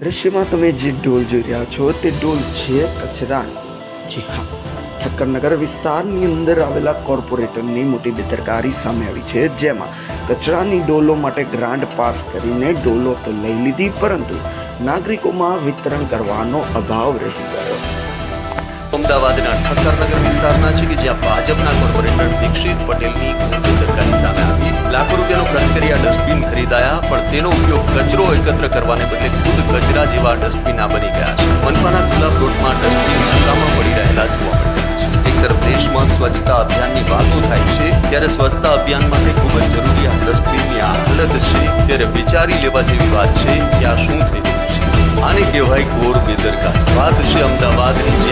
દ્રશ્યમાં તમે જે ડોલ જોઈ રહ્યા છો તે ડોલ છે કચરાની. જી હા. ઠક્કરનગર વિસ્તારની અંદર આવેલા કોર્પોરેટરની મોટી બેદરકારી સામે આવી છે, જેમાં કચરાની ડોલો માટે ગ્રાન્ટ પાસ કરીને ડોલો તો લઈ લીધી, પરંતુ નાગરિકોમાં વિતરણ કરવાનો અભાવ રહી ગયો. અમદાવાદના ઠક્કરનગર વિસ્તારના છે કે જ્યાં ભાજપના કોર્પોરેટર દીક્ષિત ખરીદાયા, પણ તેનો ઉપયોગ કચરો એકત્ર કરવાને બદલે ખુદ કચરા જેવા ડસ્ટબિન બની ગયા છે. મનપાના ખુલ્લા પ્લોટમાં ડસ્ટબિન નકામા પડી રહેલા જોવા મળે તરફ દેશમાં સ્વચ્છતા અભિયાનની વાતો થાય છે, ત્યારે સ્વચ્છતા અભિયાન માટે ખૂબ જ જરૂરી આ ડસ્ટબિનની આ હાલત છે, ત્યારે વિચારી લેવા જેવી વાત છે કે આ શું થઈ રહ્યું છે? આને કહેવાય ઘોર બેદરકારી. વાત છે અમદાવાદની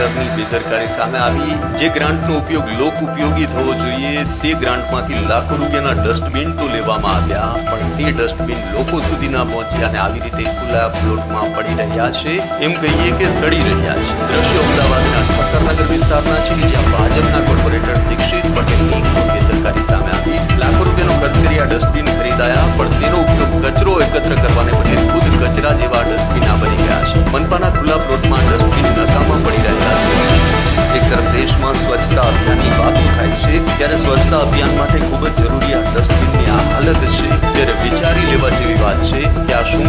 કોર્પોરેટરની બેદરકારી સામે આવી. જે ગ્રાન્ટનો ઉપયોગ લોક ઉપયોગી થવો જોઈએ, તે ગ્રાન્ટમાંથી લાખો રૂપિયાના ડસ્ટબિન તો લેવામાં આવ્યા, પણ તે ડસ્ટબિન લોકો સુધી ના પહોંચ્યા અને આવી રીતે ખુલ્લા પ્લોટમાં પડી રહ્યા છે. એમ કહીએ કે સડી રહ્યા છે. દ્રશ્ય અમદાવાદના ઠક્કરનગર વિસ્તારના છે જ્યાં ભાજપના કોર્પોરેટર દીક્ષિત પટેલની બેદરકારી સામે આવી. લાખો રૂપિયાનો ખર્ચ કરી આ ડસ્ટબિન ખરીદાયા, પણ તેનો ઉપયોગ કચરો એકત્ર કરવાને બદલે ખુદ કચરા જેવા ડસ્ટબિન થાય છે, ત્યારે સ્વચ્છતા અભિયાન માટે ખૂબ જ જરૂરી આ ડસ્ટબિનની આ હાલત છે. ત્યારે વિચારી લેવા જેવી વાત છે કે આ શું